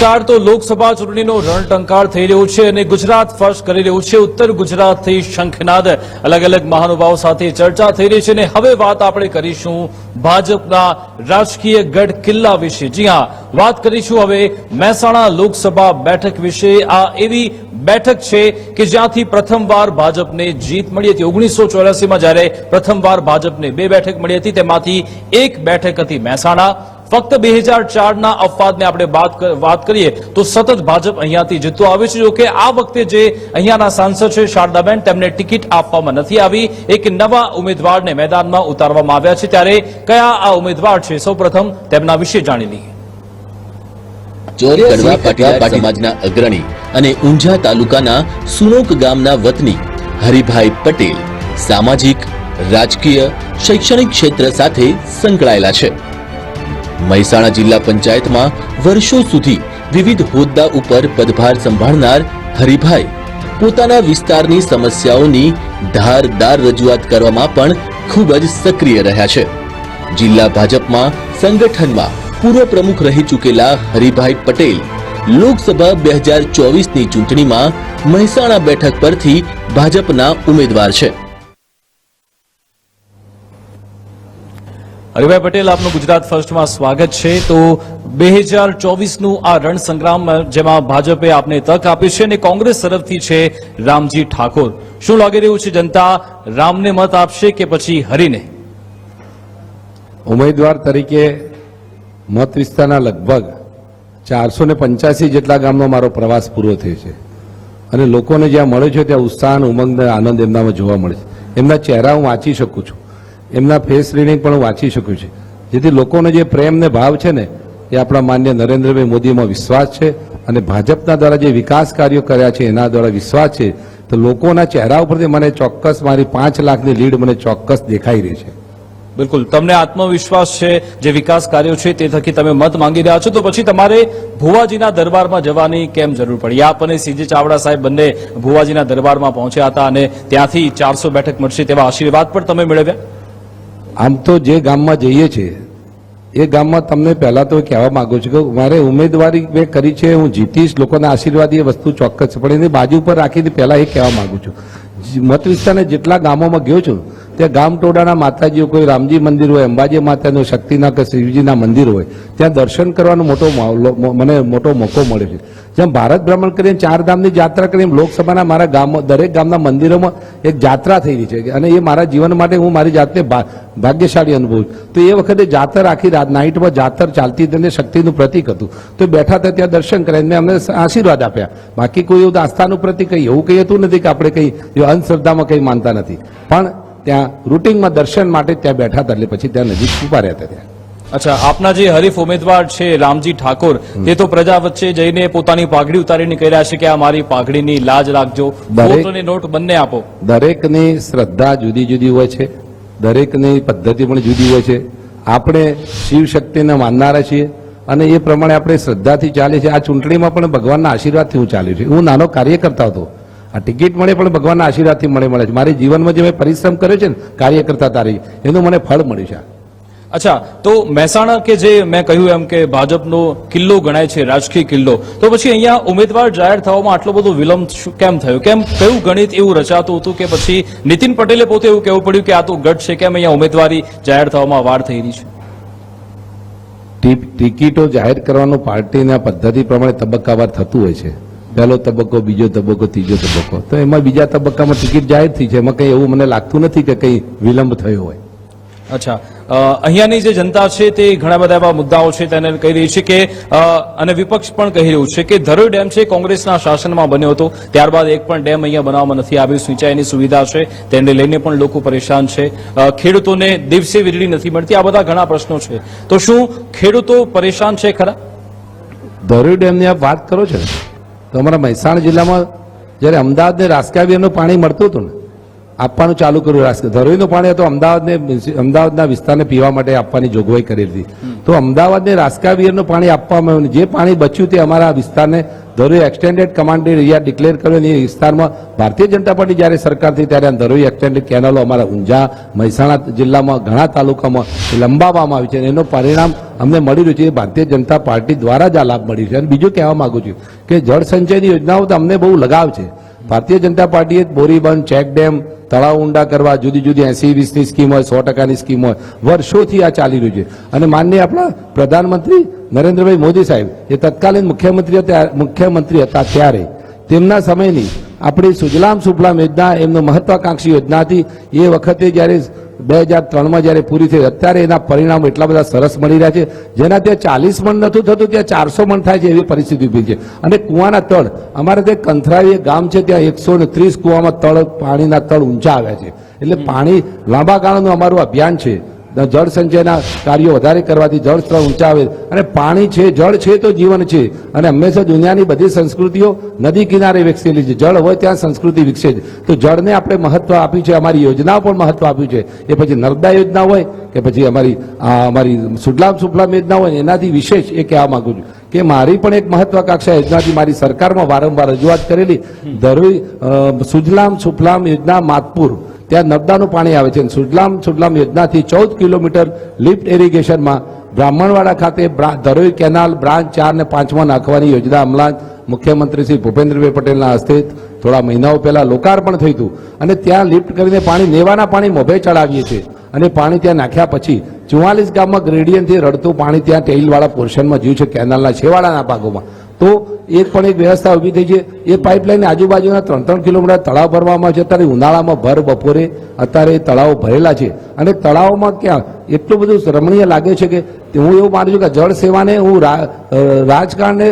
નમસ્કાર તો લોકસભા ચૂંટણીનો રણટંકાર થઈ રહ્યો છે અને ગુજરાત ફર્સ્ટ કરી રહ્યું છે. ઉત્તર ગુજરાતથી શંખનાદ અલગ અલગ મહાનુભાવો સાથે ચર્ચા થઈ રહી છે અને હવે વાત આપણે કરીશું ભાજપના રાજકીય ગઢ કિલ્લા વિશે. જી હા, વાત કરીશું હવે મહેસાણા લોકસભા બેઠક વિશે. આ એવી બેઠક છે કે જ્યાંથી પ્રથમવાર ભાજપને જીત મળી હતી. ઓગણીસો ચોરાસીમાં જ્યારે પ્રથમવાર ભાજપને બે બેઠક મળી હતી, તેમાંથી એક બેઠક હતી મહેસાણા ફક્ત બે હજાર ચારના અપવાદને આપણે વાત વાત કરીએ તો સતત ભાજપ અહીંયાથી જીતતો આવે છે. જોકે આ વખતે જે અહીંયાના સાંસદ છે શારદાબેન તેમને ટિકિટ આપવામાં નથી આવી. એક નવા ઉમેદવારને મેદાનમાં ઉતારવામાં આવ્યા છે. ત્યારે કયા આ ઉમેદવાર છે? સૌપ્રથમ તેમના વિશે જાણી લઈએ. ચોરી કડવા પાટીદાર સમાજના અગ્રણી અને ઊંઝા તાલુકાના સુનોક ગામના વતની હરિભાઈ પટેલ સામાજિક રાજકીય શૈક્ષણિક ક્ષેત્ર સાથે સંકળાયેલા છે. મહેસાણા જિલ્લા પંચાયતમાં વર્ષો સુધી વિવિધ હોદ્દા ઉપર પદભાર સંભાળનાર હરિભાઈ પોતાના વિસ્તારની સમસ્યાઓની ધારદાર રજૂઆત કરવામાં પણ ખૂબ જ સક્રિય રહ્યા છે. જિલ્લા ભાજપમાં સંગઠનમાં પૂર્વ પ્રમુખ રહી ચૂકેલા હરિભાઈ પટેલ લોકસભા બે હજાર ચોવીસની ચૂંટણીમાં મહેસાણા બેઠક પરથી ભાજપના ઉમેદવાર છે. હરિભાઈ પટેલ, આપનું ગુજરાત ફર્સ્ટમાં સ્વાગત છે. તો બે હજાર ચોવીસનું આ રણ સંગ્રામ જેમાં ભાજપે આપને તક આપી છે અને કોંગ્રેસ તરફથી છે રામજી ઠાકોર. શું લાગી રહ્યું છે જનતા? રામને મત આપશે કે પછી હરિને? ઉમેદવાર તરીકે મત વિસ્તારના લગભગ ચારસો ને પંચ્યાસી જેટલા ગામનો મારો પ્રવાસ પૂરો થયો છે. અને લોકોને જ્યાં મળે છે ત્યાં ઉત્સાહ ઉમંગ આનંદ એમનામાં જોવા મળે છે. એમના ચહેરા હું વાંચી શકું છું. એમના ફેસ રીડિંગ પણ વાંચી શકું છું. જેથી લોકોનો જે પ્રેમ ને ભાવ છે ને, એ આપણા માન્ય નરેન્દ્રભાઈ મોદીમાં વિશ્વાસ છે અને ભાજપના દ્વારા જે વિકાસ કાર્યો કર્યા છે, એના દ્વારા વિશ્વાસ છે. તો લોકોના ચહેરા ઉપરથી મને ચોક્કસ મારી પાંચ લાખની લીડ મને ચોક્કસ દેખાઈ રહી છે. બિલકુલ. તમને આત્મવિશ્વાસ છે, જે વિકાસ કાર્યો છે, તે થકી તમે મત માંગી રહ્યા છો, તો પછી તમારે ભુવાજીના દરબારમાં જવાની કેમ જરૂર પડી? આપ અને સીજે ચાવડા સાહેબ બંને ભુવાજીના દરબારમાં પહોંચ્યા હતા અને ત્યાંથી ચારસો બેઠક મળશે તેવા આશીર્વાદ પણ તમે મેળવ્યા? આમ તો જે ગામમાં જઈએ છીએ એ ગામમાં તમને પહેલા તો કહેવા માંગુ છું કે મારે ઉમેદવારી મેં કરી છે, હું જીતીશ, લોકોના આશીર્વાદ એ વસ્તુ ચોક્કસ પણ એની બાજુ પર રાખીને પહેલા એ કહેવા માંગુ છું. મત વિસ્તારના જેટલા ગામોમાં ગયો છું ત્યાં ગામટોડાના માતાજીઓ કોઈ રામજી મંદિર હોય, અંબાજી માતાનું શક્તિના કે શિવજીના મંદિર હોય, ત્યાં દર્શન કરવાનો મોટો મને મોટો મોકો મળે છે. જેમ ભારત ભ્રમણ કરીને ચાર ધામની યાત્રા કરીને લોકસભાના મારા ગામ, દરેક ગામના મંદિરોમાં એક જાત્રા થઈ રહી છે અને એ મારા જીવન માટે હું મારી જાતને ભાગ્યશાળી અનુભવું તો એ વખતે જાતર આખી રાત, નાઇટમાં જાતર ચાલતી તેને શક્તિનું પ્રતિક હતું. તો બેઠા હતા ત્યાં દર્શન કર્યા મેં અમને આશીર્વાદ આપ્યા. બાકી કોઈ એવું આસ્થાનું પ્રતિક કંઈ એવું કંઈ હતું નથી કે આપણે કંઈ અંધશ્રદ્ધામાં કંઈ માનતા નથી. પણ ત્યાં રૂટિંગમાં દર્શન માટે ત્યાં બેઠા હતા એટલે પછી ત્યાં નજીક ઊભા રહ્યા હતા. ત્યાં અચ્છા આપના જે હરીફ ઉમેદવાર છે રામજી ઠાકોર તે તો પ્રજા વચ્ચે જઈને પોતાની પાઘડી ઉતારીને કહી રહ્યા છે કે આ મારી પાઘડીની લાજ રાખજો. અને નોટ બંને આપો. દરેકની શ્રદ્ધા જુદી જુદી હોય છે દરેકની પદ્ધતિ પણ જુદી હોય છે. આપણે શિવ શક્તિને માનનારા છીએ અને એ પ્રમાણે આપણે શ્રદ્ધાથી ચાલીએ છીએ. આ ચૂંટણીમાં પણ ભગવાનના આશીર્વાદથી હું ચાલ્યું છું. હું નાનો કાર્યકર્તા હતો. આ ટિકિટ મળે પણ ભગવાનના આશીર્વાદથી મળે મળે છે. મારી જીવનમાં જે મેં પરિશ્રમ કર્યો છે ને કાર્યકર્તા તારી એનું મને ફળ મળ્યું છે. અચ્છા તો મહેસાણા કે જે મેં કહ્યું એમ કે ભાજપનો કિલ્લો ગણાય છે રાજકીય કિલ્લો તો પછી અહીંયા ઉમેદવાર જાહેર થવામાં આટલો બધો વિલંબ કેમ થયો? કેમ કયું ગણિત એવું રચાતું હતું કે પછી નીતિન પટેલે પોતે એવું કહેવું પડ્યું કે આ તો ગઢ છે કેમ અહીંયા ઉમેદવારી જાહેર થવામાં વાર થઈ રહી છે? ટિકિટો જાહેર કરવાનું પાર્ટીના પદ્ધતિ પ્રમાણે તબક્કાવાર થતું હોય છે. પહેલો તબક્કો બીજો તબક્કો ત્રીજો તબક્કો. તો એમાં બીજા તબક્કામાં ટિકિટ જાહેર થઈ છે. એમાં કંઈ એવું મને લાગતું નથી કે કંઈ વિલંબ થયો હોય. અચ્છા. અહીંયાની જે જનતા છે તે ઘણા બધા એવા મુદ્દાઓ છે તેને કહી રહી છે કે અને વિપક્ષ પણ કહી રહ્યું છે કે ધરોઈ ડેમ છે કોંગ્રેસના શાસનમાં બન્યો હતો. ત્યારબાદ એક પણ ડેમ અહીંયા બનાવવામાં નથી આવ્યું. સિંચાઈની સુવિધા છે. તેને લઈને પણ લોકો પરેશાન છે. ખેડૂતોને દિવસે વીજળી નથી મળતી. આ બધા ઘણા પ્રશ્નો છે. તો શું ખેડૂતો પરેશાન છે ખરા? ધરોઈ ડેમની આપ વાત કરો છો ને. તો અમારા મહેસાણા જિલ્લામાં જ્યારે અમદાવાદને રાસકાબીનું પાણી મળતું હતું ને આપવાનું ચાલુ કર્યું રાસ ધરોઈનું પાણી તો અમદાવાદને અમદાવાદના વિસ્તારને પીવા માટે આપવાની જોગવાઈ કરી હતી. તો અમદાવાદને રાસકાબીરનું પાણી આપવામાં આવ્યું જે પાણી બચ્યું તે અમારા વિસ્તારને Dharoi extended commanded area declare કર્યો એ વિસ્તારમાં ભારતીય જનતા પાર્ટી જ્યારે સરકાર થઈ ત્યારે ધરોઈ એક્સટેન્ડેડ કેનાલો અમારા ઊંઝા, મહેસાણા જિલ્લામાં ઘણા તાલુકામાં લંબાવવામાં આવી છે એનું પરિણામ અમને મળી રહ્યું છે. ભારતીય જનતા પાર્ટી દ્વારા જ આ લાભ મળી છે. અને બીજું કહેવા માંગુ છું કે જળ સંચયની યોજનાઓ તો અમને બહુ લગાવ છે. ભારતીય જનતા પાર્ટીએ બોરીબંધ ચેક ડેમ તળાવ ઊંડા કરવા જુદી જુદી એસી વીસની સ્કીમ હોય, સો ટકાની સ્કીમ હોય, વર્ષોથી આ ચાલી રહ્યું છે. અને માનનીય આપણા પ્રધાનમંત્રી નરેન્દ્રભાઈ મોદી સાહેબ, એ તત્કાલીન મુખ્યમંત્રી હતા મુખ્યમંત્રી હતા ત્યારે. તેમના સમયની આપણી સુજલામ સુફલામ યોજના, એમનો મહત્વાકાંક્ષી યોજના હતી. એ વખતે જ્યારે બે હજાર ત્રણમાં જ્યારે પૂરી થઈ અત્યારે એના પરિણામો એટલા બધા સરસ મળી રહ્યા છે. જેના ત્યાં ચાલીસ મણ નથી થતું ત્યાં ચારસો મણ થાય છે એવી પરિસ્થિતિ ઊભી છે. અને કુવાના તળ અમારે ત્યાં કંથરાવી ગામ છે ત્યાં એકસો ને ત્રીસ કુવામાં તળ પાણીના તળ ઊંચા આવ્યા છે. એટલે પાણી લાંબા ગાળાનું અમારું અભિયાન છે. જળ સંચયના કાર્યો વધારે કરવાથી જળ સ્તર ઊંચા આવે. અને પાણી છે જળ છે તો જીવન છે. અને હંમેશા દુનિયાની બધી સંસ્કૃતિઓ નદી કિનારે વિકસેલી છે. જળ હોય ત્યાં સંસ્કૃતિ વિકસે છે. તો જળને આપણે મહત્વ આપ્યું છે અમારી યોજનાઓ પણ મહત્વ આપ્યું છે. એ પછી નર્મદા યોજના હોય કે પછી અમારી આ અમારી સુડલામ સુફલામ યોજના હોય એનાથી વિશેષ એ કહેવા માંગુ છું કે મારી પણ એક મહત્વાકાંક્ષા યોજનાથી મારી સરકારમાં વારંવાર રજૂઆત કરેલી. ધરવી સુજલામ સુફલામ યોજના માતપુર. ત્યાં નર્મદાનું પાણી આવે છે. સુજલામ સુજલામ યોજનાથી ચૌદ કિલોમીટર લિફ્ટ ઇરિગેશનમાં બ્રાહ્મણવાડા ખાતે ધરોઈ કેનાલ બ્રાન્ચ ચાર ને પાંચમાં નાખવાની યોજના હમણાં મુખ્યમંત્રી શ્રી ભૂપેન્દ્રભાઈ પટેલના હસ્તે થોડા મહિનાઓ પહેલા લોકાર્પણ થયું હતું. અને ત્યાં લિફ્ટ કરીને પાણી, નેવાના પાણી મોભે ચડાવીએ છીએ. અને પાણી ત્યાં નાખ્યા પછી ચુવાલીસ ગામમાં ગ્રેડિયન્ટથી રડતું પાણી ત્યાં ટેઇલવાળા પોર્શનમાં જ્યું છે, કેનાલના છેવાડાના ભાગોમાં. તો એક પણ એક વ્યવસ્થા ઊભી થઈ છે. એ પાઇપલાઇન આજુબાજુના ત્રણ ત્રણ કિલોમીટર તળાવ ભરવામાં છે. અત્યારે ઉનાળામાં ભર બપોરે અત્યારે એ તળાવો ભરેલા છે. અને તળાવોમાં ક્યાં? એટલું બધું રમણીય લાગે છે કે હું એવું માનું છું કે જળ સેવાને હું રાજકારણને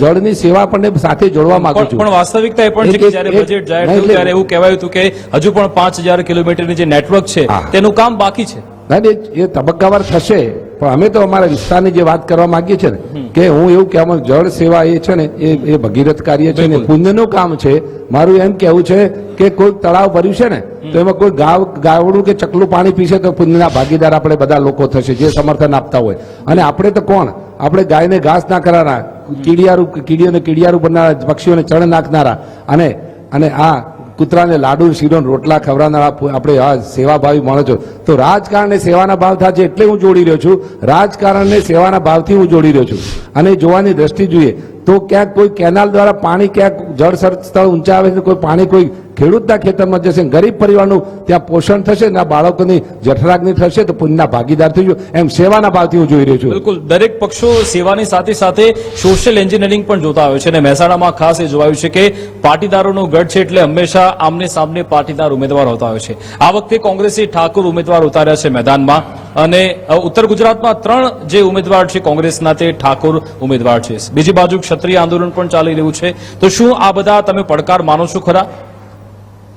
જળની સેવા પણ સાથે જોડવા માંગુ છું. પણ વાસ્તવિકતા એ પણ છે કે જ્યારે બજેટ જાહેર થયું ત્યારે એવું કહેવાયું હતું કે હજુ પણ પાંચ હજાર કિલોમીટરની જે નેટવર્ક છે તેનું કામ બાકી છે. ના એ તબક્કાવાર થશે. પણ અમે તો અમારા વિસ્તારની જે વાત કરવા માંગીએ છીએ ને કે હું એવું કહેવા માંગુ જળ સેવા એ છે ને એ એ ભગીરથ કાર્ય છે ને. પુણ્યનું કામ છે. મારું એમ કહેવું છે કે કોઈ તળાવ ભર્યું છે ને તો એમાં કોઈ ગાવ ગાવડું કે ચકલું પાણી પીશે તો પુણ્યના ભાગીદાર આપણે બધા લોકો થશે જે સમર્થન આપતા હોય. અને આપણે તો કોણ? આપણે ગાયને ઘાસ ના કરાના કીડિયારું કીડીઓને કીડિયારું બનનારા પક્ષીઓને ચણ નાખનારા. અને અને આ કૂતરાને લાડુ, શીરો રોટલા ખવડાવનારા આપણે આ સેવાભાવી માણસો. તો રાજકારણને સેવાના ભાવ થાય છે એટલે હું જોડી રહ્યો છું, રાજકારણને સેવાના ભાવથી હું જોડી રહ્યો છું. અને જોવાની દ્રષ્ટિ જોઈએ, તો ક્યાંક કોઈ કેનાલ દ્વારા પાણી, ક્યાંક જળ સ્થળ ઊંચા આવે છે, કોઈ પાણી કોઈ ખેડૂતના ખેતરમાં જશે ગરીબ પરિવારનું ત્યાં પોષણ થશે ને આ બાળકોની જઠરાગ્નિ થશે તો પુણ્યના ભાગીદાર થઈશું એમ સેવાના ભાવથી હું જોઈ રહ્યો છું. બિલકુલ. દરેક પક્ષો સેવાની સાથે સાથે સોશિયલ એન્જિનિયરિંગ પણ જોતા હોય છે અને મહેસાણામાં ખાસ એ જોવાયું છે કે પાટીદારોનો ગઢ છે એટલે હંમેશા આમને સામને પાટીદાર ઉમેદવાર હોતા હોય છે. આ વખતે કોંગ્રેસે ઠાકોર ઉમેદવાર ઉતાર્યા છે મેદાનમાં અને ઉત્તર ગુજરાતમાં ત્રણ જે ઉમેદવાર છે કોંગ્રેસના તે ઠાકોર ઉમેદવાર છે. બીજી બાજુ ક્ષત્રિય આંદોલન પણ ચાલી રહ્યું છે. તો શું આ બધા તમે પડકાર માનો છો ખરા?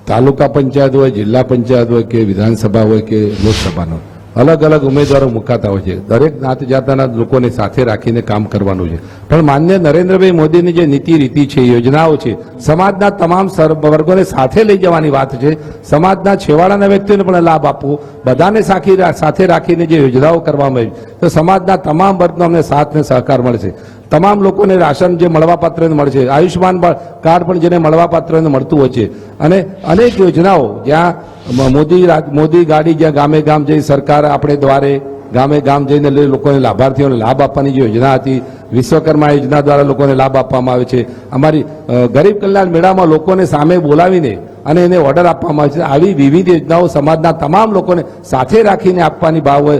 તાલુકા પંચાયત હોય, જિલ્લા પંચાયત હોય કે વિધાનસભા હોય કે લોકસભાનો, અલગ અલગ ઉમેદવારો મુકાતા હોય છે. દરેક જાત જાતના લોકોને સાથે રાખીને કામ કરવાનું છે. પણ માન્ય નરેન્દ્રભાઈ મોદીની જે નીતિ રીતિ છે, યોજનાઓ છે, સમાજના તમામ વર્ગોને સાથે લઈ જવાની વાત છે. સમાજના છેવાડાના વ્યક્તિઓને પણ લાભ આપવો. બધાને સાખી સાથે રાખીને જે યોજનાઓ કરવામાં આવી તો સમાજના તમામ વર્ગનો અમને સાથ ને સહકાર મળશે. તમામ લોકોને રાશન જે મળવાપાત્ર મળશે, આયુષ્યમાન કાર્ડ પણ જેને મળવાપાત્ર મળતું હોય છે. અને અનેક યોજનાઓ, જ્યાં મોદી મોદી ગાડી જ્યાં ગામે ગામ જઈ સરકાર આપણે દ્વારે ગામે ગામ જઈને લોકોને લાભાર્થીઓને લાભ આપવાની જે યોજના હતી, વિશ્વકર્મા યોજના દ્વારા લોકોને લાભ આપવામાં આવે છે. અમારી ગરીબ કલ્યાણ મેળામાં લોકોને સામે બોલાવીને અને એને ઓર્ડર આપવામાં આવે છે. આવી વિવિધ યોજનાઓ સમાજના તમામ લોકોને સાથે રાખીને આપવાની ભાવ હોય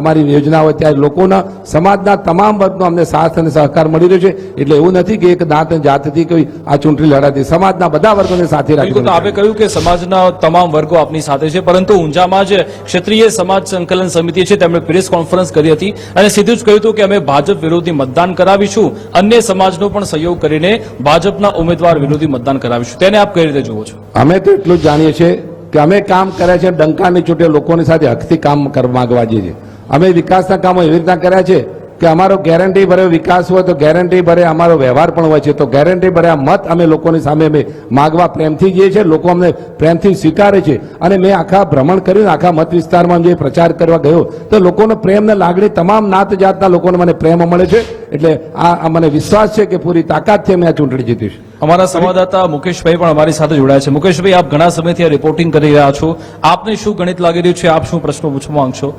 અમારી યોજના હોય ત્યારે લોકોના સમાજના તમામ વર્ગનો અમને સાથ અને સહકાર મળી રહ્યો છે. એટલે એવું નથી કે એક દાંત જાતથી કોઈ આ ચૂંટણી લડાતી સમાજના બધા વર્ગોને સાથે રાખી તો આપે કહ્યું કે સમાજના તમામ વર્ગો આપની સાથે છે પરંતુ ઊંઝામાં જ ક્ષત્રિય સમાજ સંકલન સમિતિ છે તેમણે પ્રેસ કોન્ફરન્સ કરી હતી અને સીધું જ કહ્યું હતું કે અમે ભાજપ વિરોધી મતદાન કરાવીશું. અન્ય સમાજનો પણ સહયોગ કરીને ભાજપના ઉમેદવાર વિરોધી મતદાન કરાવીશું. તેને આપ કઈ રીતે જુઓ છો? અમે તો એટલું જ જાણીએ છીએ કે અમે કામ કર્યા છે, ડંકાની ચૂંટે લોકોની સાથે હકથી કામ માંગવા જઈએ છીએ. અમે વિકાસના કામો એવી રીતના કર્યા છે કે અમારો ગેરંટી ભરે વિકાસ હોય તો ગેરંટી ભરે, અમારો વ્યવહાર પણ હોય છે, તો ગેરંટી ભરે આ મત અમે લોકોની સામે અમે માગવા પ્રેમથી જઈએ છીએ, લોકો અમને પ્રેમથી સ્વીકારે છે. અને મેં આખા ભ્રમણ કર્યું, આખા મત વિસ્તારમાં જે પ્રચાર કરવા ગયો, તો લોકોનો પ્રેમ ને લાગણી તમામ નાત જાતના લોકોને મને પ્રેમ મળે છે. એટલે આ મને વિશ્વાસ છે કે પૂરી તાકાતથી અમે આ ચૂંટણી જીતીશું. અમારા સંવાદદાતા મુકેશભાઈ પણ અમારી સાથે જોડાયા છે. મુકેશભાઈ, આપ ઘણા સમયથી આ રિપોર્ટિંગ કરી રહ્યા છો. આપને શું ગણિત લાગી રહ્યું છે? આપ શું પ્રશ્નો પૂછવા માંગશો?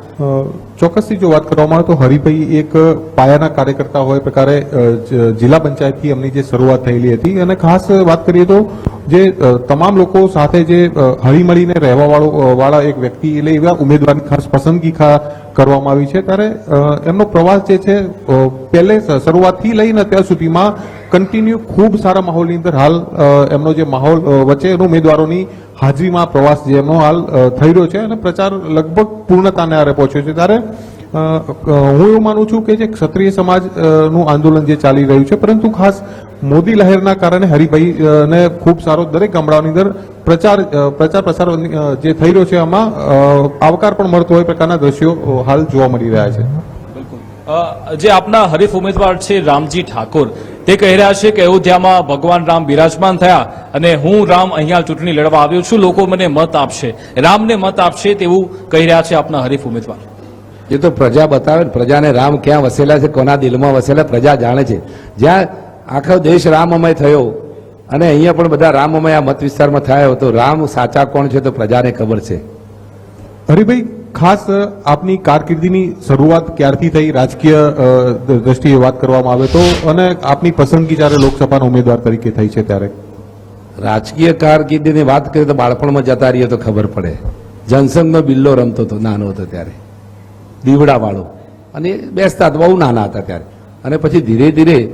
ચોક્કસથી જો વાત કરવામાં આવે તો હરિભાઈ એક પાયાના કાર્યકર્તા હોય પ્રકારે જિલ્લા પંચાયતથી એમની જે શરૂઆત થયેલી હતી. અને ખાસ વાત કરીએ તો જે તમામ લોકો સાથે જે હળીમળીને રહેવા વાળો વાળા એક વ્યક્તિ એટલે એવા ઉમેદવારની ખાસ પસંદગી કરવામાં આવી છે. ત્યારે એમનો પ્રવાસ જે છે પહેલે શરૂઆતથી લઈને અત્યાર સુધીમાં કન્ટિન્યુ ખૂબ સારા માહોલની અંદર હાલ એમનો જે માહોલ વચ્ચે ઉમેદવારોની હાજરીમાં પ્રવાસ જે એમનો હાલ થઈ રહ્યો છે અને પ્રચાર લગભગ પૂર્ણતાને આરે પહોંચ્યો છે. ત્યારે હું એવું માનું છું કે જે ક્ષત્રિય સમાજનું આંદોલન જે ચાલી રહ્યું છે, પરંતુ ખાસ મોદી લહેરના કારણે હરિભાઈ ને ખૂબ સારો દરેક ગામડાઓની અંદર પ્રચાર પ્રચાર પ્રસાર જે થઈ રહ્યો છે એમાં આવકાર પણ મળતો હોય પ્રકારના દ્રશ્યો હાલ જોવા મળી રહ્યા છે. જે આપના હરીફ ઉમેદવાર છે રામજી ઠાકોર તે કહી રહ્યા છે કે અયોધ્યામાં ભગવાન રામ બિરાજમાન થયા અને હું રામ અહીંયા ચૂંટણી લડવા આવ્યો છું લોકો મને મત આપશે. રામને મત આપશે તેવું કહી રહ્યા છે આપના હરીફ ઉમેદવાર. એ તો પ્રજા બતાવે ને પ્રજાને રામ ક્યાં વસેલા છે કોના દિલમાં વસેલા પ્રજા જાણે છે. જ્યાં આખો દેશ રામમય થયો અને અહીંયા પણ બધા રામમય આ મત વિસ્તારમાં થયા તો રામ સાચા કોણ છે તો પ્રજાને ખબર છે. હરિભાઈ ખાસ આપની કારકિર્દીની શરૂઆત ક્યારથી થઈ? રાજકીય દ્રષ્ટિએ વાત કરવામાં આવે તો? અને આપની પસંદગી જ્યારે લોકસભાના ઉમેદવાર તરીકે થઈ છે ત્યારે? રાજકીય કારકિર્દીની વાત કરીએ તો બાળપણમાં જતા રહીએ તો ખબર પડે. જનસંઘનો બિલ્લો રમતો હતો, નાનો હતો ત્યારે. દીવડાવાળો. અને બેસતા બહુ નાના હતા ત્યારે. અને પછી ધીરે ધીરે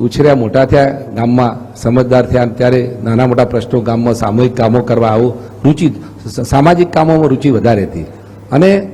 ઉછર્યા, મોટા થયા, ગામમાં સમજદાર થયા ત્યારે નાના મોટા પ્રશ્નો ગામમાં સામૂહિક કામો કરવા આવું રુચિ સામાજિક કામોમાં રુચિ વધારે હતી. અને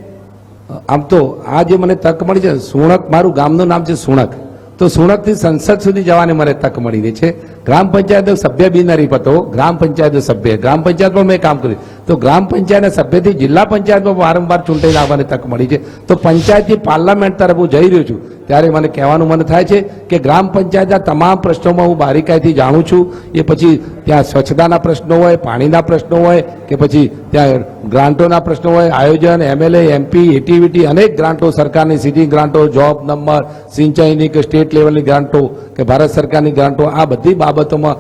આમ તો આ જે મને તક મળી છે, સુણક, મારું ગામનું નામ છે સુણક. તો સુણકથી સંસદ સુધી જવાની મને તક મળી રહી છે. ગ્રામ પંચાયત સભ્ય બી નથી પતો ગ્રામ પંચાયત સભ્ય. ગ્રામ પંચાયતમાં મેં કામ કર્યું. તો ગ્રામ પંચાયતના સભ્યથી જિલ્લા પંચાયતમાં વારંવાર ચૂંટાઈને આવવાની તક મળી છે. તો પંચાયતથી પાર્લામેન્ટ તરફ હું જઈ રહ્યો છું. ત્યારે મને કહેવાનું મન થાય છે કે ગ્રામ પંચાયતના તમામ પ્રશ્નોમાં હું બારીકાઈથી જાણું છું. એ પછી ત્યાં સ્વચ્છતાના પ્રશ્નો હોય, પાણીના પ્રશ્નો હોય, કે પછી ત્યાં ગ્રાન્ટોના પ્રશ્નો હોય, આયોજન, એમએલએ, એમપી, એટીવીટી, અનેક ગ્રાન્ટો સરકારની સિટી ગ્રાન્ટો, જોબ નંબર, સિંચાઈની કે સ્ટેટ લેવલની ગ્રાન્ટો, કે ભારત સરકારની ગ્રાન્ટો, આ બધી બાબતોમાં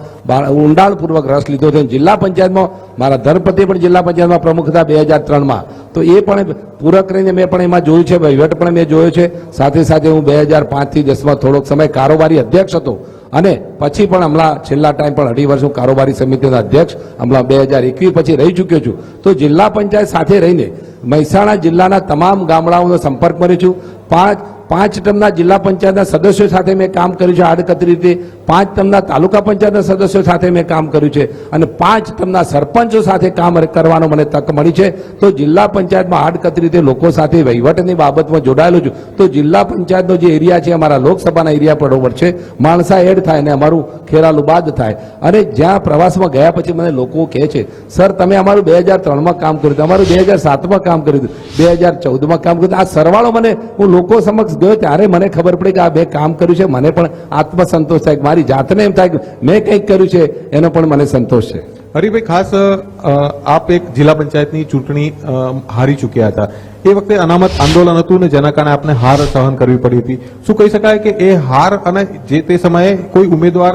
ઊંડાણપૂર્વક રસ લીધો છે જિલ્લા પંચાયતમાં, મારા ધર્મપતિ પણ જિલ્લા પંચાયતમાં પ્રમુખ હતા બે હજાર ત્રણમાં. તો એ પણ પૂરક રહીને મેં પણ એમાં જોયું છે, વહીવટ પણ મેં જોયો છે. સાથે સાથે હું બે હજાર પાંચથી દસમાં થોડોક સમય કારોબારી અધ્યક્ષ હતો. અને પછી પણ હમણાં છેલ્લા ટાઈમ પણ અઢી વર્ષ હું કારોબારી સમિતિના અધ્યક્ષ, હમણાં બે હજાર એકવીસ પછી રહી ચૂક્યો છું. તો જિલ્લા પંચાયત સાથે રહીને મહેસાણા જિલ્લાના તમામ ગામડાઓનો સંપર્ક કર્યો છું. પાંચ પાંચ ટર્મના જિલ્લા પંચાયતના સદસ્યો સાથે મેં કામ કર્યું છે આડકતરી રીતે. પાંચ ટર્મના તાલુકા પંચાયતના સદસ્યો સાથે મેં કામ કર્યું છે. અને પાંચ ટર્મના સરપંચો સાથે કામ કરવાનો મને તક મળી છે. તો જિલ્લા પંચાયતમાં આડકતરી રીતે લોકો સાથે વહીવટની બાબતમાં જોડાયેલો છું. તો જિલ્લા પંચાયતનો જે એરિયા છે, અમારા લોકસભાના એરિયા બરોબર છે. માણસા એડ થાય અને અમારું ખેરાલું બાદ થાય. અને જ્યાં પ્રવાસમાં ગયા પછી મને લોકો કહે છે, સર, તમે અમારું બે હજાર ત્રણમાં કામ કર્યું હતું, અમારું બે હજાર સાતમાં કામ કર્યું હતું, બે હજાર ચૌદમાં કામ કર્યું. આ સરવાળો મને હું લોકો સમક્ષ ગયો ત્યારે મને ખબર પડી કે આ બે કામ કર્યું છે. મને પણ આત્મસંતોષ થાય. મારી જાતને એમ થાય કે મેં કંઈક કર્યું છે, એનો પણ મને સંતોષ છે. હરિભાઈ, ખાસ આપ એક જિલ્લા પંચાયતની ચૂંટણી હારી ચૂક્યા હતા. એ વખતે અનામત આંદોલન હતું ને જેના કારણે આપને હાર સહન કરવી પડી હતી. શું કહી શકાય કે એ હાર અને જે તે સમયે કોઈ ઉમેદવાર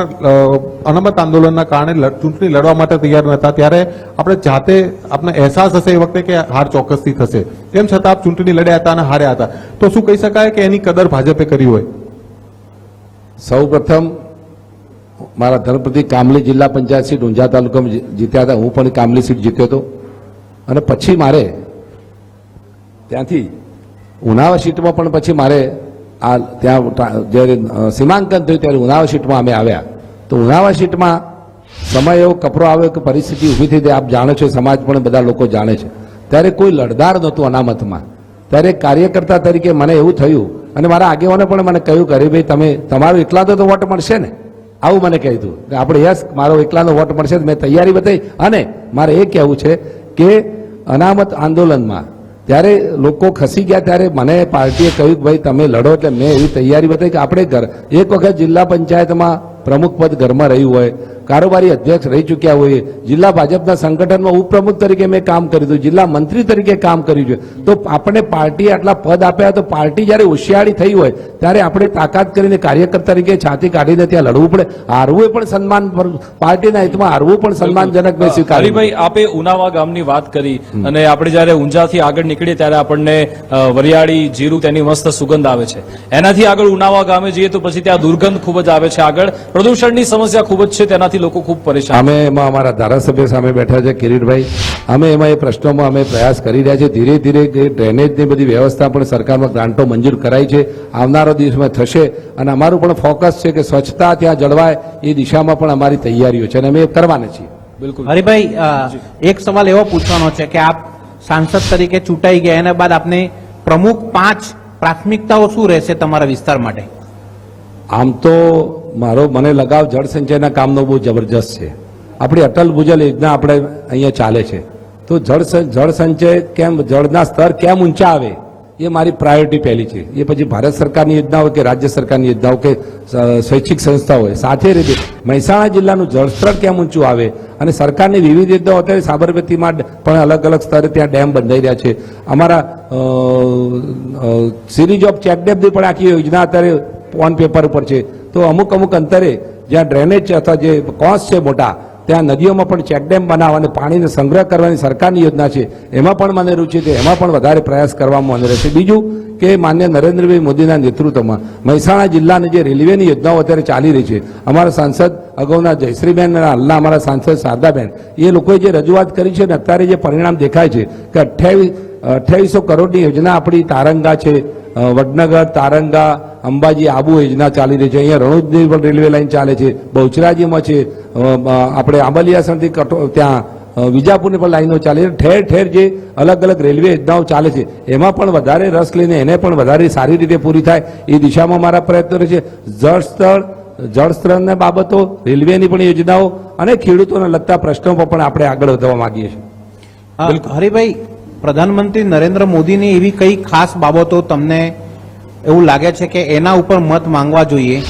અનામત આંદોલનના કારણે ચૂંટણી લડવા માટે તૈયાર નહોતા, ત્યારે આપણે જાતે આપને અહેસાસ હશે એ વખતે કે હાર ચોક્કસથી થશે. તેમ છતાં આપ ચૂંટણી લડ્યા હતા અને હાર્યા હતા. તો શું કહી શકાય કે એની કદર ભાજપે કરી હોય? સૌ પ્રથમ મારા ધર્મપ્રતિ કામલી જિલ્લા પંચાયત સીટ ઊંઝા તાલુકામાં જીત્યા હતા. હું પણ કામલી સીટ જીત્યો હતો. અને પછી મારે ત્યાંથી ઉનાવા સીટમાં પણ પછી મારે આ ત્યાં જ્યારે સીમાંકન થયું ત્યારે ઉનાવા સીટમાં અમે આવ્યા. તો ઉનાવા સીટમાં સમય એવો કપરો આવ્યો કે પરિસ્થિતિ ઊભી થઈ આપ જાણો છો, સમાજ પણ બધા લોકો જાણે છે. ત્યારે કોઈ લડદાર નહોતું અનામતમાં. ત્યારે કાર્યકર્તા તરીકે મને એવું થયું. અને મારા આગેવાને પણ મને કહ્યું કે ભાઈ, તમે, તમારો એકલા તો વોટ મળશે ને? આવું મને કહી હતું કે આપણે યસ, મારો એકલાનો વોટ મળશે મેં તૈયારી બતાવી. અને મારે એ કહેવું છે કે અનામત આંદોલનમાં ત્યારે લોકો ખસી ગયા ત્યારે મને પાર્ટીએ કહ્યું કે ભાઈ તમે લડો એટલે મેં એવી તૈયારી બતાવી કે આપણે ઘર એક વખત જિલ્લા પંચાયતમાં પ્રમુખ પદ ઘરમાં રહ્યું હોય કારોબારી અધ્યક્ષ રહી ચૂક્યા હોઈએ જિલ્લા ભાજપના સંગઠનમાં ઉપપ્રમુખ તરીકે મેં કામ કર્યું હતું જિલ્લા મંત્રી તરીકે કામ કર્યું છે. તો આપણે પાર્ટીએ આટલા પદ આપ્યા તો પાર્ટી જ્યારે હોશિયારી થઈ હોય ત્યારે આપણે તાકાત કરીને કાર્યકર તરીકે છાતી કાઢીને ત્યાં લડવું પડે. હારવું પણ સન્માન પાર્ટીના હિતમાં હારવું પણ સન્માનજનક મેં હરિભાઈ આપે ઉનાવા ગામની વાત કરી અને આપણે જયારે ઊંઝાથી આગળ નીકળીએ ત્યારે આપણને વરિયાળી જીરું તેની મસ્ત સુગંધ આવે છે. એનાથી આગળ ઉનાવા ગામે જઈએ તો પછી ત્યાં દુર્ગંધ ખૂબ જ આવે છે આગળ. પ્રદૂષણની સમસ્યા ખૂબ જ છે તેનાથી લોકો ખૂબ પરેશાન અમે એમાં અમારા ધારાસભ્ય સામે બેઠા છે કિરીટભાઈ. અમે એમાં એ પ્રશ્નોમાં અમે પ્રયાસ કરી રહ્યા છીએ. ધીરે ધીરે ડ્રેનેજની બધી વ્યવસ્થા પણ સરકારમાં ગ્રાન્ટો મંજૂર કરાઈ છે. આવનારો દિવસમાં થશે અને અમારું પણ ફોકસ છે કે સ્વચ્છતા ત્યાં જળવાય એ દિશામાં પણ અમારી તૈયારીઓ છે અને અમે એ કરવાના છીએ. બિલકુલ. હરિભાઈ એક સવાલ એવો પૂછવાનો છે કે આપ સાંસદ તરીકે ચૂંટાઈ ગયા એના બાદ આપને પ્રમુખ પાંચ પ્રાથમિકતાઓ શું રહેશે તમારા વિસ્તાર માટે? આમ તો મારો મને લગાવ જળ સંચયના કામનો બહુ જબરજસ્ત છે. આપણી અટલ ભૂજલ યોજના આપણે અહીંયા ચાલે છે. તો જળ જળ સંચય કેમ, જળના સ્તર કેમ ઊંચા આવે, એ મારી પ્રાયોરિટી પહેલી છે. એ પછી ભારત સરકારની યોજના હોય કે રાજ્ય સરકારની યોજના હોય કે સ્વૈચ્છિક સંસ્થા હોય, સાથે રીતે મહેસાણા જિલ્લાનું જળસ્તર કેમ ઊંચું આવે? અને સરકારની વિવિધ યોજનાઓ અત્યારે સાબરમતીમાં પણ અલગ અલગ સ્તરે ત્યાં ડેમ બંધાઈ રહ્યા છે. અમારા સિરીઝ ઓફ ચેકડેમની પણ આખી યોજના અત્યારે ઓન પેપર ઉપર છે. તો અમુક અમુક અંતરે જ્યાં ડ્રેનેજ અથવા જે કોસ છે મોટા, ત્યાં નદીઓમાં પણ ચેકડેમ બનાવવા અને પાણીનો સંગ્રહ કરવાની સરકારની યોજના છે. એમાં પણ મને રુચિ છે. એમાં પણ વધારે પ્રયાસ કરવામાં મને રહેશે. બીજું કે માન્ય નરેન્દ્રભાઈ મોદીના નેતૃત્વમાં મહેસાણા જિલ્લાની જે રેલવેની યોજનાઓ અત્યારે ચાલી રહી છે, અમારા સાંસદ અગાઉના જયશ્રીબેન અને હાલના અમારા સાંસદ શારદાબેન એ લોકોએ જે રજૂઆત કરી છે અને અત્યારે જે પરિણામ દેખાય છે કે અઠ્યાવીસ, અઠ્યાવીસો કરોડની યોજના આપણી તારંગા છે વડનગર, તારંગા અંબાજી આબુ યોજના ચાલી રહી છે. અહીંયા રણુજની પણ રેલવે લાઇન ચાલે છે. બહુચરાજીમાં છે. આપણે આંબલિયાસણથી કઠો ત્યાં વિજાપુરની પણ લાઈનો ચાલે છે. ઠેર ઠેર જે અલગ અલગ રેલવે યોજનાઓ ચાલે છે. એમાં પણ વધારે રસ લઈને એને પણ વધારે સારી રીતે પૂરી થાય એ દિશામાં મારા પ્રયત્નો રહે છે. જળ સ્થળ જળ સ્તરની બાબતો રેલવેની પણ યોજનાઓ અને ખેડૂતોને લગતા પ્રશ્નો પર પણ આપણે આગળ વધવા માંગીએ છીએ. હરિભાઈ પ્રધાનમંત્રી નરેન્દ્ર મોદીની એવી કઈ ખાસ બાબતો તમને એવું લાગે છે કે એના ઉપર મત માંગવા જોઈએ.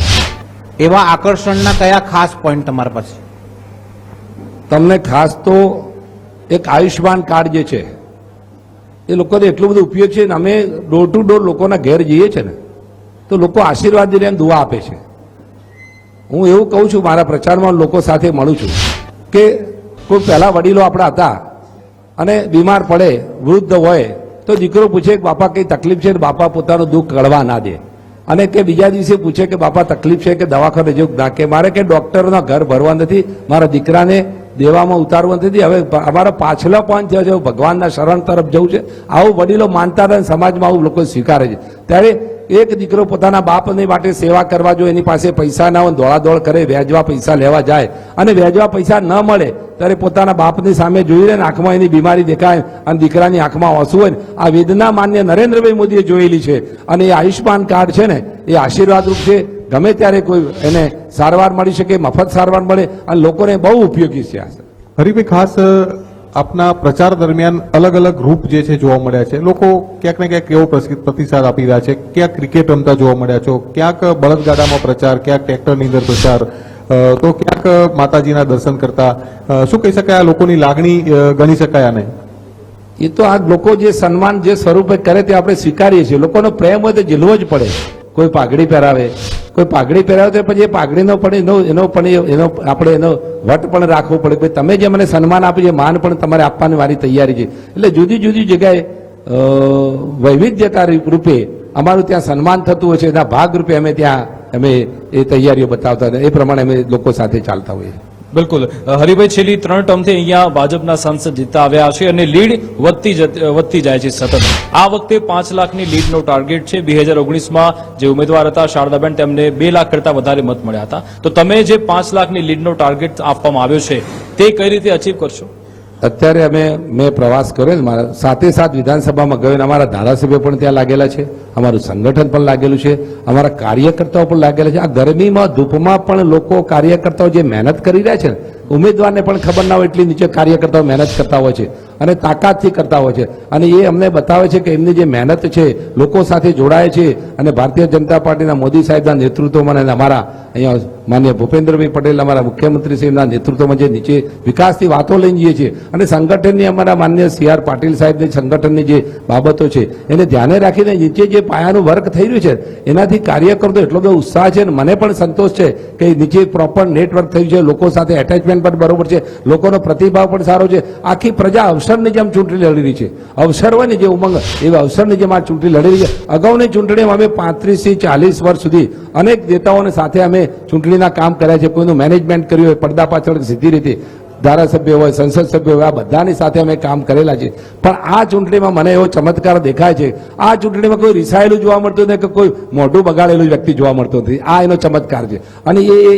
એવા આકર્ષણના કયા ખાસ પોઈન્ટ તમારા પાસે? તમને ખાસ તો એક આયુષ્યમાન કાર્ડ જે છે, એ લોકોને એટલું બધું ઉપયોગ છે ને અમે ડોર ટુ ડોર લોકોના ઘેર જઈએ છે ને, તો લોકો આશીર્વાદ દઈને એમ દુઆ આપે છે. હું એવું કહું છું, મારા પ્રચારમાં લોકો સાથે મળું છું કે કોઈ પહેલા વડીલો આપણા હતા અને બીમાર પડે, વૃદ્ધ હોય તો દીકરો પૂછે કે બાપા, કઈ તકલીફ છે બાપા પોતાનું દુઃખ કળવા ના દે? અને કે બીજા દિવસે પૂછે કે બાપા, તકલીફ છે કે દવાખાને જેવું? ના, કે મારે કે ડોક્ટરના ઘર ભરવા નથી, મારા દીકરાને દેવામાં ઉતારવા નથી. હવે અમારા પાછલા પણ થયો છે ભગવાનના શરણ તરફ જવું છે, આવું વડીલો માનતા અને સમાજમાં આવું લોકો સ્વીકારે છે. ત્યારે એક દીકરો પોતાના બાપને માટે સેવા કરવા જો એની પાસે પૈસા ના હોય, દોડાદોડ કરે, વ્યાજવા પૈસા લેવા જાય અને વ્યાજવા પૈસા ન મળે, ત્યારે પોતાના બાપની સામે જોઈ લે આંખમાં એની બીમારી દેખાય અને દીકરાની આંખમાં આંસુ હોય ને, આ વેદના માન્ય નરેન્દ્રભાઈ મોદીએ જોયેલી છે. અને એ આયુષ્યમાન કાર્ડ છે ને, એ આશીર્વાદરૂપ છે. ગમે ત્યારે કોઈ એને સારવાર મળી શકે, મફત સારવાર મળે અને લોકોને બહુ ઉપયોગી છે આ. હરિભાઈ, ખાસ આપના પ્રચાર દરમિયાન અલગ અલગ રૂપ જે છે જોવા મળ્યા છે? લોકો ક્યાંક ને ક્યાંક એવો પ્રતિસાદ આપી રહ્યા છે. ક્યાંક ક્રિકેટ રમતા જોવા મળ્યા છો? ક્યાંક બળદગાડામાં પ્રચાર, ક્યાંક ટ્રેક્ટરની અંદર પ્રચાર તો ક્યાંક માતાજીના દર્શન કરતા શું કહી શકાય આ લોકોની લાગણી ગણી શકાય આને? એ તો આ લોકો જે સન્માન, જે સ્વરૂપે કરે તે આપણે સ્વીકારીએ છીએ. લોકોનો પ્રેમ હોય તો ઝીલવો જ પડે. કોઈ પાઘડી પહેરાવે, કોઈ પાઘડી પહેરાવે તો પછી એ પાઘડીનો પણ એનો એનો પણ એનો આપણે એનો વટ પણ રાખવો પડે ભાઈ તમે જે મને સન્માન આપ્યું છે માન પણ તમારે આપવાની મારી તૈયારી છે એટલે જુદી જુદી જગ્યાએ વૈવિધ્યતા રૂપે અમારું ત્યાં સન્માન થતું હોય છે, એના ભાગ રૂપે અમે ત્યાં, અમે એ તૈયારીઓ બતાવતા. એ પ્રમાણે અમે લોકો સાથે ચાલતા હોઈએ બિલકુલ. હરિભાઈ, છેલ્લી ત્રણ ટર્મથી અહીંયા ભાજપના સાંસદ જીતતા આવ્યા છે અને લીડ વધતી વધતી જાય છે સતત. આ વખતે પાંચ લાખની લીડનો ટાર્ગેટ છે. બે હજાર ઓગણીસમાં જે ઉમેદવાર હતા, શારદાબેન, તેમને બે લાખ કરતા વધારે મત મળ્યા હતા. તો તમે જે પાંચ લાખની લીડનો ટાર્ગેટ આપવામાં આવ્યો છે, તે કઈ રીતે અચીવ કરશો? અત્યારે અમે, મેં પ્રવાસ કર્યો ને મારા સાથે સાથ વિધાનસભામાં ગયો અમારા ધારાસભ્યો પણ ત્યાં લાગેલા છે, અમારું સંગઠન પણ લાગેલું છે, અમારા કાર્યકર્તાઓ પણ લાગેલા છે. આ ગરમીમાં, ધૂપમાં પણ લોકો કાર્યકર્તાઓ જે મહેનત કરી રહ્યા છે ને, ઉમેદવારને પણ ખબર ના હોય એટલી નીચે કાર્યકર્તાઓ મહેનત કરતા હોય છે. અને તાકાતથી કરતા હોય છે. અને એ અમને બતાવે છે કે એમની જે મહેનત છે, લોકો સાથે જોડાય છે અને ભારતીય જનતા પાર્ટીના મોદી સાહેબના નેતૃત્વમાં અને અમારા અહીંયા માન્ય ભૂપેન્દ્રભાઈ પટેલ, અમારા મુખ્યમંત્રી શ્રીના નેતૃત્વમાં જે નીચે વિકાસની વાતો લઈને જઈએ છીએ અને સંગઠનની અમારા માન્ય સી આર પાટીલ સાહેબની સંગઠનની જે બાબતો છે, એને ધ્યાને રાખીને નીચે જે પાયાનું વર્ક થઈ રહ્યું છે, એનાથી કાર્યકર્તો એટલો બધો ઉત્સાહ છે અને મને પણ સંતોષ છે કે નીચે પ્રોપર નેટવર્ક થયું છે, લોકો સાથે એટેચમેન્ટ પણ બરોબર છે, લોકોનો પ્રતિભાવ પણ સારો છે. આખી પ્રજા અવસરની જેમ ચૂંટણી લડી અવસર હોય ને જે ઉમંગ, એવા અવસરની જેમ આ ચૂંટણી લડી રહી છે. અગાઉની ચૂંટણીમાં અમે પાંત્રીસથી ચાલીસ વર્ષ સુધી અનેક નેતાઓને સાથે અમે ચૂંટણીના કામ કર્યા છે. કોઈનું મેનેજમેન્ટ કર્યું હોય, પડદા પાછળ સીધી રીતે ધારાસભ્ય હોય, સંસદ સભ્ય હોય, આ બધાની સાથે અમે કામ કરેલા છે. પણ આ ચૂંટણીમાં મને એવો ચમત્કાર દેખાય છે. આ ચૂંટણીમાં કોઈ રિસાયેલું જોવા મળતું નથી કે કોઈ મોઢું બગાડેલું વ્યક્તિ જોવા મળતું નથી. આ એનો ચમત્કાર છે. અને એ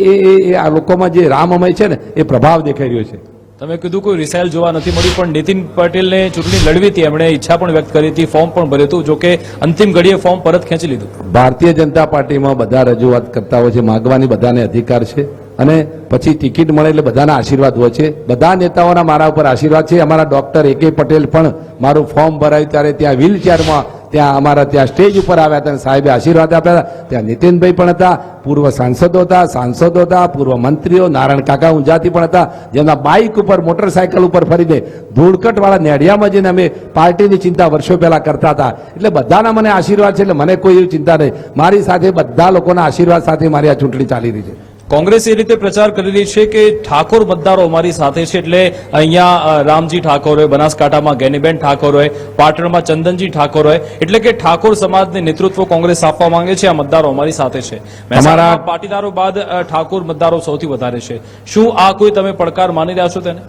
એ આ લોકોમાં જે રામમય છે ને, એ પ્રભાવ દેખાઈ રહ્યો છે. તમે કીધું કોઈ રિસાયલ જોવા નથી મળ્યું, પણ નીતિન પટેલને ચૂંટણી લડવી હતી. એમણે ઈચ્છા પણ વ્યક્ત કરી હતી, ફોર્મ પણ ભર્યું હતું જોકે અંતિમ ઘડીએ ફોર્મ પરત ખેંચી લીધું. ભારતીય જનતા પાર્ટીમાં બધા રજૂઆત કરતા હોય છે, માગવાની બધાને અધિકાર છે અને પછી ટિકિટ મળે એટલે બધાના આશીર્વાદ હોય છે. બધા નેતાઓના મારા ઉપર આશીર્વાદ છે. અમારા ડોક્ટર એ કે પટેલ પણ મારું ફોર્મ ભરાયું ત્યારે ત્યાં વ્હીલચેરમાં ત્યાં અમારા ત્યાં સ્ટેજ ઉપર આવ્યા હતા સાહેબે આશીર્વાદ આપ્યા હતા. ત્યાં નીતિનભાઈ પણ હતા, પૂર્વ સાંસદો હતા સાંસદો હતા, પૂર્વ મંત્રીઓ, નારાયણ કાકા ઊંઝાથી પણ હતા, જેમના બાઇક ઉપર મોટરસાયકલ ઉપર ફરીને ધૂળકટવાળા નેડિયામાં જઈને અમે પાર્ટીની ચિંતા વર્ષો પહેલાં કરતા હતા. એટલે બધાના મને આશીર્વાદ છે, એટલે મને કોઈ એવી ચિંતા નહીં. મારી સાથે બધા લોકોના આશીર્વાદ સાથે મારી આ ચૂંટણી ચાલી રહી છે. કોંગ્રેસ એ રીતે પ્રચાર કરી રહી છે કે ઠાકોર મતદારો અમારી સાથે છે એટલે અહીંયા રામજી ઠાકોર હોય બનાસકાંઠામાં ગેનીબેન ઠાકોર હોય પાટણમાં ચંદનજી ઠાકોર હોય એટલે કે ઠાકોર સમાજને નેતૃત્વ કોંગ્રેસ આપવા માંગે છે આ મતદારો અમારી સાથે છે. મહેસાણામાં પાટીદારો બાદ ઠાકોર મતદારો સૌથી વધારે છે. શું આ કોઈ તમે પડકાર માની રહ્યા છો તેને?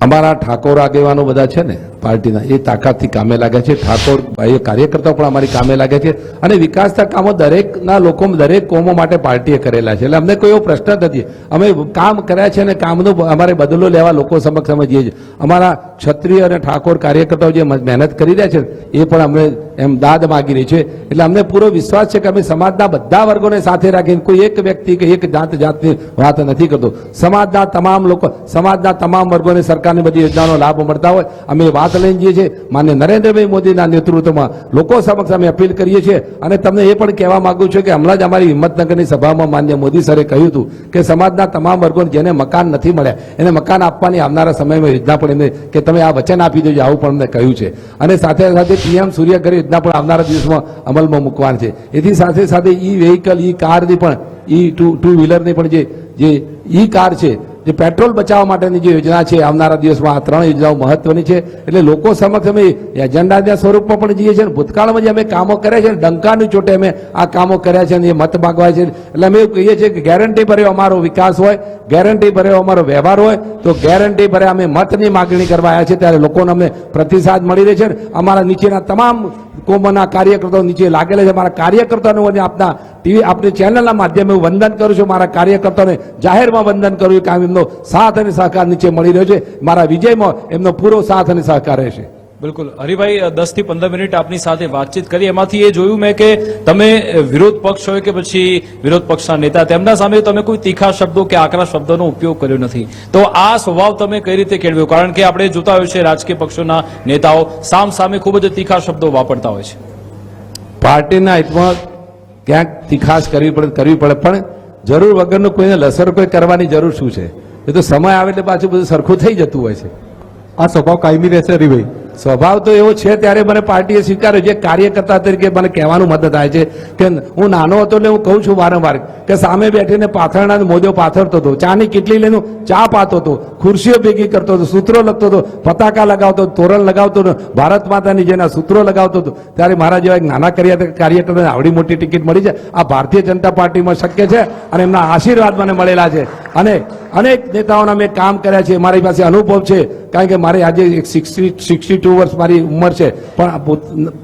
અમારા ઠાકોર આગેવાનો બધા છે ને? પાર્ટીના એ તાકાતથી કામે લાગ્યા છે. ઠાકોર ભાઈ કાર્યકર્તાઓ પણ અમારી કામે લાગે છે અને વિકાસના કામો દરેકના લોકો દરેક કોમો માટે પાર્ટીએ કરેલા છે. એટલે અમને કોઈ એવો પ્રશ્ન નથી. અમે કામ કર્યા છે અને કામનો અમારે બદલો લેવા લોકો સમક્ષ અમે જઈએ છીએ. અમારા ક્ષત્રિય અને ઠાકોર કાર્યકર્તાઓ જે મહેનત કરી રહ્યા છે એ પણ અમે એમ દાદ માગી રહી છે. એટલે અમને પૂરો વિશ્વાસ છે કે અમે સમાજના બધા વર્ગોને સાથે રાખીને કોઈ એક વ્યક્તિ કે એક જાત જાતની વાત નથી કરતો. સમાજના તમામ લોકો, સમાજના તમામ વર્ગોને સરકારની બધી યોજનાનો લાભ મળતા હોય. અમે વાત જઈએ છીએ. માન્ય નરેન્દ્રભાઈ મોદીના નેતૃત્વમાં લોકો સમક્ષ અમે અપીલ કરીએ છીએ. અને તમને એ પણ કહેવા માંગુ છું કે હમણાં જ અમારી હિંમતનગરની સભામાં માન્ય મોદી સરે કહ્યું હતું કે સમાજના તમામ વર્ગોને જેને મકાન નથી મળ્યા, એને મકાન આપવાની આવનારા સમયમાં યોજના પણ એમને કે તમે આ વચન આપી દેજો આવું પણ અમને કહ્યું છે. અને સાથે સાથે પીએમ સૂર્યઘર યોજના પણ આવનારા દિવસમાં અમલમાં મૂકવાની છે. એથી સાથે સાથે ઈ વેહિકલ ઈ કારની પણ ઈ ટુ ટુ વ્હીલરની પણ જે જે ઈ કાર છે જે પેટ્રોલ બચાવવા માટેની જે યોજના છે, આવનારા દિવસમાં આ ત્રણ યોજનાઓ મહત્વની છે. એટલે લોકો સમક્ષ અમે એજન્ડાના સ્વરૂપમાં પણ જઈએ છીએ ભૂતકાળમાં જે અમે કામો કર્યા છે ડંકાની ચોટે અમે આ કામો કર્યા છે અને એ મત માગવા છે. એટલે અમે એવું કહીએ છીએ કે ગેરંટી ભર્યો અમારો વિકાસ હોય ગેરંટી ભર્યો અમારો વ્યવહાર હોય, તો ગેરંટી ભરે અમે મતની માગણી કરવા આવ્યા છે ત્યારે લોકોને અમને પ્રતિસાદ મળી રહે છે અમારા નીચેના તમામ કોમોના કાર્યકર્તાઓ નીચે લાગેલા છે. મારા કાર્યકર્તાઓને અને આપના ટીવી, આપની ચેનલના માધ્યમે હું વંદન કરું છું. મારા કાર્યકર્તાઓને જાહેરમાં વંદન કરું છું. કે એમનો સાથ અને સહકાર નીચે મળી રહ્યો છે. મારા વિજયમાં એમનો પૂરો સાથ અને સહકાર રહેશે. બિલકુલ. હરિભાઈ દસથી પંદર મિનિટ આપની સાથે વાતચીત કરી. એમાંથી એ જોયું મેં કે તમે વિરોધ પક્ષ હોય કે પછી વિરોધ પક્ષના નેતા તેમના સામે તમે કોઈ તીખા શબ્દો કે આકરા શબ્દોનો ઉપયોગ કર્યો નથી. તો આ સ્વભાવ તમે કઈ રીતે કેળવ્યો? કારણ કે આપણે જોતા હોય છે રાજકીય પક્ષોના નેતાઓ સામ સામે ખૂબ જ તીખા શબ્દો વાપરતા હોય છે. પાર્ટીના હિતમાં ક્યાંક તીખાશ કરવી પડે કરવી પડે પણ જરૂર વગરનું કોઈને લસર કોઈ કરવાની જરૂર શું છે? એ તો સમય આવે એટલે પાછું બધું સરખું થઈ જતું હોય છે. આ સ્વભાવ કાયમી રહેશે હરિભાઈ. સ્વભાવ તો એવો છે, ત્યારે મને પાર્ટીએ સ્વીકાર્યો છે, કાર્યકર્તા તરીકે મને કહેવાનું મદદ થાય છે કે હું નાનો હતો એટલે હું કહું છું વારંવાર કે સામે બેઠીને પાથરણા મોજો પાથરતો હતો, ચાની કેટલી લઈને ચા પાતો હતો, ખુરશીઓ ભેગી કરતો હતો, સૂત્રો લખતો હતો પતાકા લગાવતો તોરણ લગાવતો હતો, ભારત માતાની જેના સૂત્રો લગાવતો હતો, ત્યારે મારા જેવા એક નાના કાર્ય- કાર્યકરને આવડી મોટી ટિકિટ મળી છે. આ ભારતીય જનતા પાર્ટીમાં શક્ય છે અને એમના આશીર્વાદ મને મળેલા છે. અને અનેક નેતાઓના મેં કામ કર્યા છે. મારી પાસે અનુભવ છે. કારણ કે મારે આજે સિક્સટી સિક્સટી ટુ વર્ષ મારી ઉંમર છે. પણ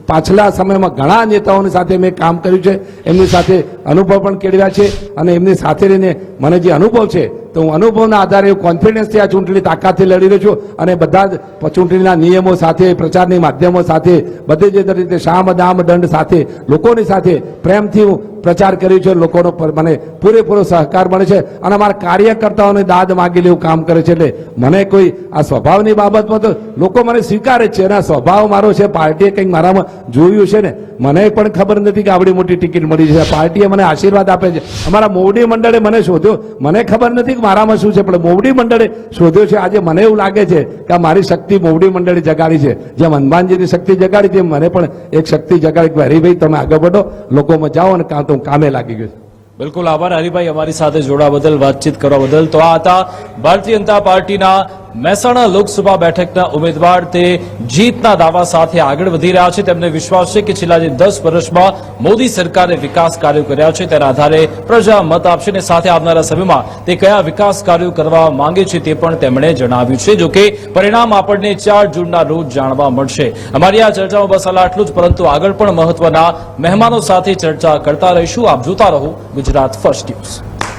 પાછલા સમયમાં ઘણા નેતાઓની સાથે મેં કામ કર્યું છે. એમની સાથે અનુભવ પણ કેળવ્યા છે. અને એમની સાથે રહીને મને જે અનુભવ છે તો હું અનુભવના આધારે કોન્ફિડન્સથી આ ચૂંટણી તાકાતથી લડી રહ્યો છું અને બધા જ ચૂંટણીના નિયમો સાથે, પ્રચારની માધ્યમો સાથે, બધી જ રીતે શામ, દામ, દંડ સાથે, લોકોની સાથે પ્રેમથી હું પ્રચાર કર્યું છે. લોકોનો મને પૂરેપૂરો સહકાર મળે છે અને અમારા કાર્યકર્તાઓને દાદ માગી લેવું કામ કરે છે. એટલે મને કોઈ આ સ્વભાવની બાબતમાં તો લોકો મને સ્વીકારે છે અને આ સ્વભાવ મારો છે. પાર્ટીએ કંઈક મારામાં જોયું છે ને, મને પણ ખબર નથી કે આવડી મોટી ટિકિટ મળી છે. પાર્ટીએ મને આશીર્વાદ આપે છે. અમારા મોવડી મંડળે મને શોધ્યો. મને ખબર નથી મારામાં શું છે? પણ મોવડી મંડળે શોધ્યો છે, આજે મને એવું લાગે છે કે મારી શક્તિ મોવડી મંડળે જગાડી છે. જેમ હનુમાનજીની શક્તિ જગાડી તેમ મને પણ એક શક્તિ જગાડી. કે હરિભાઈ, તમે આગળ વધો, લોકોમાં જાઓ અને કાં તો કામે લાગી ગયો બિલકુલ આભાર હરિભાઈ અમારી સાથે જોડા બદલ, વાતચીત કરવા બદલ. તો આ હતા ભારતીય જનતા પાર્ટીના મહેસાણા લોકસભા બેઠકના ઉમેદવાર તે જીતના દાવા સાથે આગળ વધી રહ્યા છે. તેમને વિશ્વાસ છે કે છેલ્લા જે દસ વર્ષમાં મોદી સરકારે વિકાસ કાર્યો કર્યા છે. તેના આધારે પ્રજા મત આપશે અને સાથે આવનારા સમયમાં તે કયા વિકાસ કાર્યો કરવા માંગે છે તે પણ તેમણે જણાવ્યું છે. જોકે પરિણામ આપણને ચાર જૂનના રોજ જાણવા મળશે. અમારી આ ચર્ચામાં બસ આટલું જ, પરંતુ આગળ પણ મહત્વના મહેમાનો સાથે ચર્ચા કરતા રહીશું. આપ જોતા રહો ગુજરાત ફર્સ્ટ ન્યૂઝ.